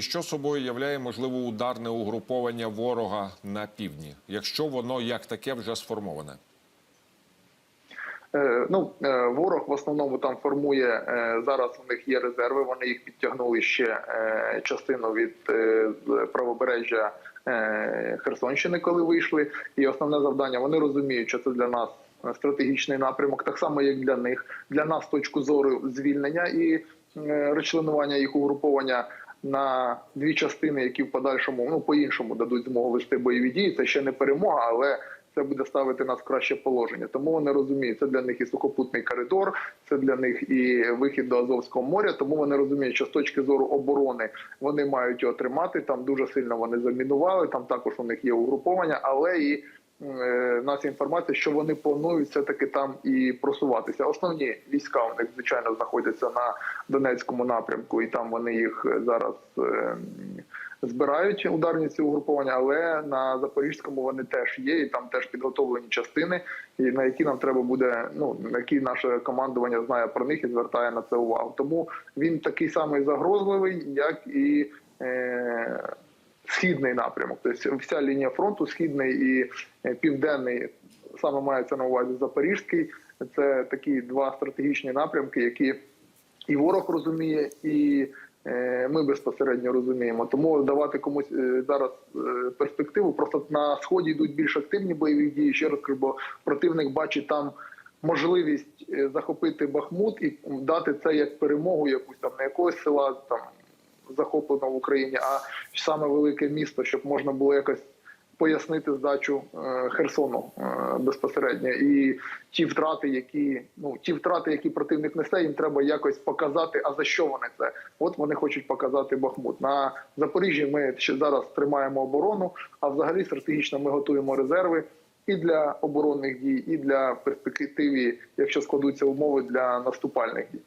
Що собою являє можливо ударне угруповання ворога на півдні, якщо воно як таке вже сформоване? Е, Ну е, ворог в основному там формує е, зараз. У них є резерви. Вони їх підтягнули ще частину від правобережжя Херсонщини, коли вийшли. І основне завдання вони розуміють, що це для нас стратегічний напрямок, так само як для них. Для нас точку зору звільнення і розчленування їх угруповання. На дві частини, які в подальшому ну по іншому дадуть змогу вести бойові дії. Це ще не перемога, але це буде ставити нас в краще положення. Тому вони розуміють, це для них і сухопутний коридор, це для них і вихід до Азовського моря. Тому вони розуміють, що з точки зору оборони вони мають його тримати. Там дуже сильно вони замінували. Там також у них є угруповання, але і нас інформація, що вони планують все таки там і просуватися. Основні війська у них звичайно знаходяться на Донецькому напрямку, і там вони їх зараз. е, збирають ударні ці угруповання, але на запорізькому вони теж є, і там теж підготовлені частини, і на які нам треба буде. Ну на які наше командування знає про них і звертає на це увагу. Тому він такий самий загрозливий, як і е, східний напрямок. Тобто вся лінія фронту, східний і е, південний, саме мається на увазі Запорізький. Це такі два стратегічні напрямки, які і ворог розуміє, і е, ми безпосередньо розуміємо. Тому давати комусь е, зараз перспективу. Просто на сході йдуть більш активні бойові дії. Ще раз кажу, бо противник бачить там можливість захопити Бахмут і дати це як перемогу, якусь там не якогось села там захоплено в Україні, а саме велике місто, щоб можна було якось. Пояснити здачу е, Херсону е, безпосередньо, і ті втрати, які ну ті втрати, які противник несе, їм треба якось показати. А за що вони це? От вони хочуть показати Бахмут на Запоріжжі. Ми ще зараз тримаємо оборону. А взагалі стратегічно ми готуємо резерви і для оборонних дій, і для перспективи, якщо складуться умови для наступальних дій.